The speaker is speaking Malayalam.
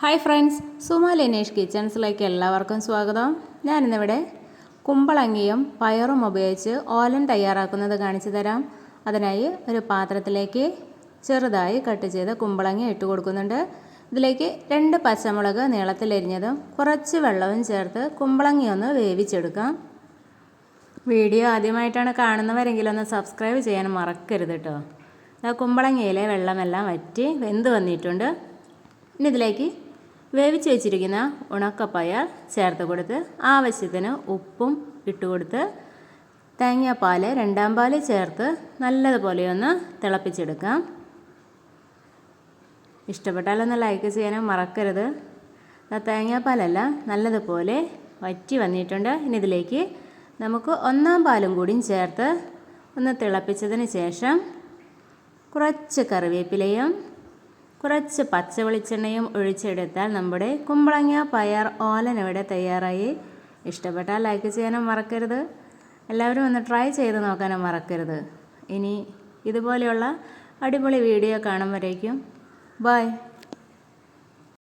ഹായ് ഫ്രണ്ട്സ് സുമ ലിനേഷ് കിച്ചൺസിലേക്ക് എല്ലാവർക്കും സ്വാഗതം. ഞാനിന്നിവിടെ കുമ്പളങ്ങിയും പയറും ഉപയോഗിച്ച് ഓലൻ തയ്യാറാക്കുന്നത് കാണിച്ചു തരാം. അതിനായി ഒരു പാത്രത്തിലേക്ക് ചെറുതായി കട്ട് ചെയ്ത കുമ്പളങ്ങി ഇട്ട് കൊടുക്കുന്നുണ്ട്. ഇതിലേക്ക് രണ്ട് പച്ചമുളക് നീളത്തിലരിഞ്ഞതും കുറച്ച് വെള്ളവും ചേർത്ത് കുമ്പളങ്ങി ഒന്ന് വേവിച്ചെടുക്കാം. വീഡിയോ ആദ്യമായിട്ടാണ് കാണുന്നവരെങ്കിൽ ഒന്ന് സബ്സ്ക്രൈബ് ചെയ്യാൻ മറക്കരുത് കേട്ടോ കുമ്പളങ്ങയിലെ വെള്ളമെല്ലാം വറ്റി വെന്ത് വന്നിട്ടുണ്ട്. ഇനി ഇതിലേക്ക് വേവിച്ച് വെച്ചിരിക്കുന്ന ഉണക്കപ്പയർ ചേർത്ത് കൊടുത്ത് ആവശ്യത്തിന് ഉപ്പും ഇട്ട് കൊടുത്ത് തേങ്ങാപ്പാൽ രണ്ടാം പാൽ ചേർത്ത് നല്ലതുപോലെ ഒന്ന് തിളപ്പിച്ചെടുക്കാം. ഇഷ്ടപ്പെട്ടാലൊന്ന് ലൈക്ക് ചെയ്യാനും മറക്കരുത്. തേങ്ങാപ്പാലല്ല നല്ലതുപോലെ വറ്റി വന്നിട്ടുണ്ട്. ഇനി ഇതിലേക്ക് നമുക്ക് ഒന്നാം പാലും കൂടിയും ചേർത്ത് ഒന്ന് തിളപ്പിച്ചതിന് ശേഷം കുറച്ച് കറിവേപ്പിലയും കുറച്ച് പച്ച വെളിച്ചെണ്ണയും ഒഴിച്ചെടുത്താൽ നമ്മുടെ കുമ്പളങ്ങ പയർ ഓലൻ ഇവിടെ തയ്യാറായി. ഇഷ്ടപ്പെട്ടാൽ ലൈക്ക് ചെയ്യാനും മറക്കരുത്. എല്ലാവരും ഒന്ന് ട്രൈ ചെയ്ത് നോക്കാനും മറക്കരുത്. ഇനി ഇതുപോലെയുള്ള അടിപൊളി വീഡിയോ കാണുമ്പോഴേക്കും. ബൈ